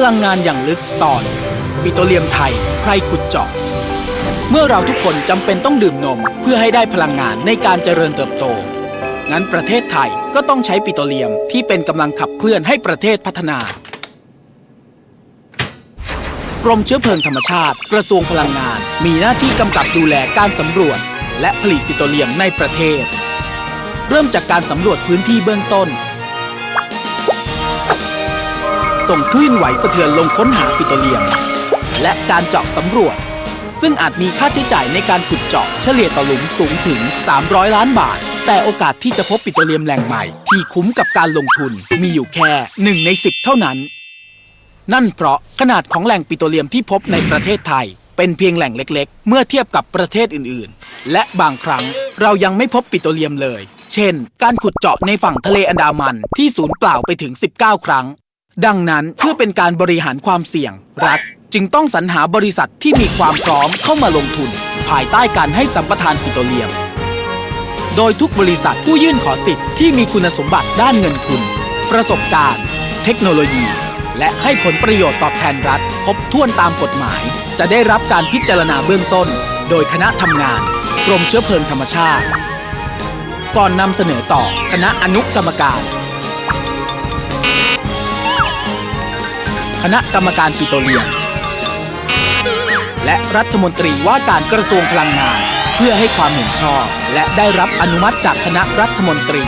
พลังงานอย่างลึกตอน ปิโตรเลียมไทยใครขุดเจาะ เมื่อเราทุกคนจำเป็นต้องดื่มนมเพื่อให้ได้พลังงานในการเจริญเติบโต งั้นประเทศไทยก็ต้องใช้ปิโตรเลียมที่เป็นกำลังขับเคลื่อนให้ประเทศพัฒนากรมเชื้อเพลิงธรรมชาติ กระทรวงพลังงาน มีหน้าที่กำกับดูแลการสำรวจ และผลิตปิโตรเลียมในประเทศ เริ่มจากการสำรวจพื้นที่เบื้องต้น ส่งคลื่นไหวสะเทือนลงค้นหาปิโตรเลียม และการเจาะสำรวจ ซึ่งอาจมีค่าใช้จ่ายในการขุดเจาะเฉลี่ยต่อหลุมสูงถึง 300 ล้านบาท แต่โอกาสที่จะพบปิโตรเลียมแหล่งใหม่ ที่คุ้มกับการลงทุนมีอยู่แค่ 1 ใน 10 เท่านั้น นั่นเพราะขนาดของแหล่งปิโตรเลียมที่พบในประเทศไทย เป็นเพียงแหล่งเล็ก ๆ เมื่อเทียบกับประเทศอื่น ๆ และบางครั้งเรายังไม่พบปิโตรเลียมเลย เช่น การขุดเจาะในฝั่งทะเลอันดามันที่สูญเปล่าไปถึง 19 ครั้ง ดังนั้นเพื่อเป็นการบริหารความเสี่ยง รัฐจึงต้องสรรหาบริษัทที่มีความพร้อมเข้ามาลงทุน ภายใต้การให้สัมปทานปิโตรเลียม โดยทุกบริษัทผู้ยื่นขอสิทธิ์ที่มีคุณสมบัติด้านเงินทุน ประสบการณ์ เทคโนโลยี และให้ผลประโยชน์ตอบแทนรัฐ ครบถ้วนตามกฎหมาย จะได้รับการพิจารณาเบื้องต้น โดยคณะทำงานกรมเชื้อเพลิงธรรมชาติ ก่อนนำเสนอต่อคณะอนุกรรมการ ณะกรรมการปิโตรเลียม และรัฐมนตรีว่าการกระทรวงพลังงาน เพื่อให้ความเห็นชอบ และได้รับอนุมัติจากคณะรัฐมนตรี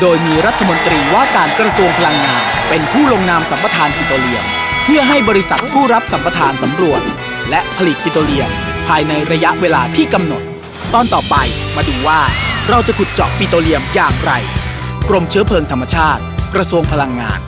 โดยมีรัฐมนตรีว่าการกระทรวงพลังงาน เป็นผู้ลงนามสัมปทานปิโตรเลียม เพื่อให้บริษัทผู้รับสัมปทานสำรวจ และผลิตปิโตรเลียม ภายในระยะเวลาที่กำหนด ตอนต่อไปมาดูว่าเราจะขุดเจาะปิโตรเลียมอย่างไร กรมเชื้อเพลิงธรรมชาติ กระทรวงพลังงาน